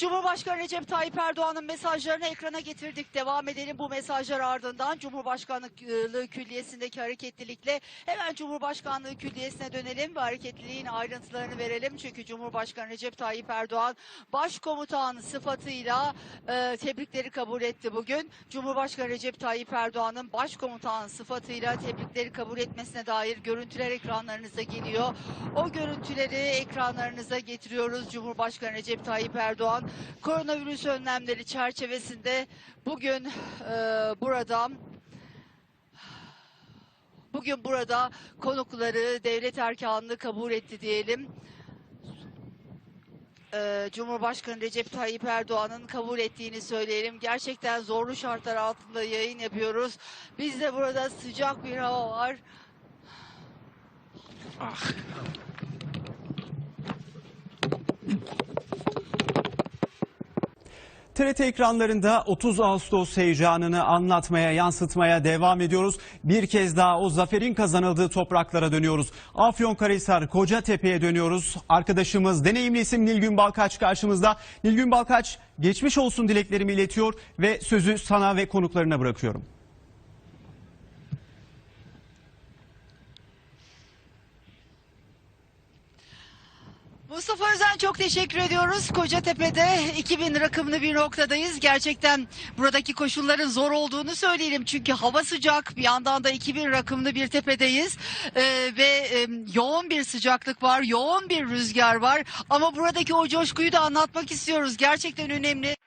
Cumhurbaşkanı Recep Tayyip Erdoğan'ın mesajlarını ekrana getirdik. Devam edelim bu mesajlar ardından Cumhurbaşkanlığı Külliyesi'ndeki hareketlilikle hemen Cumhurbaşkanlığı Külliyesi'ne dönelim ve hareketliliğin ayrıntılarını verelim. Çünkü Cumhurbaşkanı Recep Tayyip Erdoğan başkomutan sıfatıyla e, tebrikleri kabul etti bugün. Cumhurbaşkanı Recep Tayyip Erdoğan'ın başkomutan sıfatıyla tebrikleri kabul etmesine dair görüntüler ekranlarınıza geliyor. O görüntüleri ekranlarınıza getiriyoruz. Cumhurbaşkanı Recep Tayyip Erdoğan koronavirüs önlemleri çerçevesinde bugün e, burada bugün burada konukları devlet erkanını kabul etti diyelim. E, Cumhurbaşkanı Recep Tayyip Erdoğan'ın kabul ettiğini söyleyelim. Gerçekten zorlu şartlar altında yayın yapıyoruz. Biz de burada sıcak bir hava var. Ah. TRT ekranlarında 30 Ağustos heyecanını anlatmaya, yansıtmaya devam ediyoruz. Bir kez daha o zaferin kazanıldığı topraklara dönüyoruz. Afyonkarahisar, Kocatepe'ye dönüyoruz. Arkadaşımız, deneyimli isim Nilgün Balkaç karşımızda. Nilgün Balkaç, geçmiş olsun dileklerimi iletiyor ve sözü sana ve konuklarına bırakıyorum. Mustafa Özen çok teşekkür ediyoruz. Kocatepe'de 2000 rakımlı bir noktadayız. Gerçekten buradaki koşulların zor olduğunu söyleyelim. Çünkü hava sıcak. Bir yandan da 2000 rakımlı bir tepedeyiz. Ee, ve e, yoğun bir sıcaklık var. Yoğun bir rüzgar var. Ama buradaki o coşkuyu da anlatmak istiyoruz. Gerçekten önemli.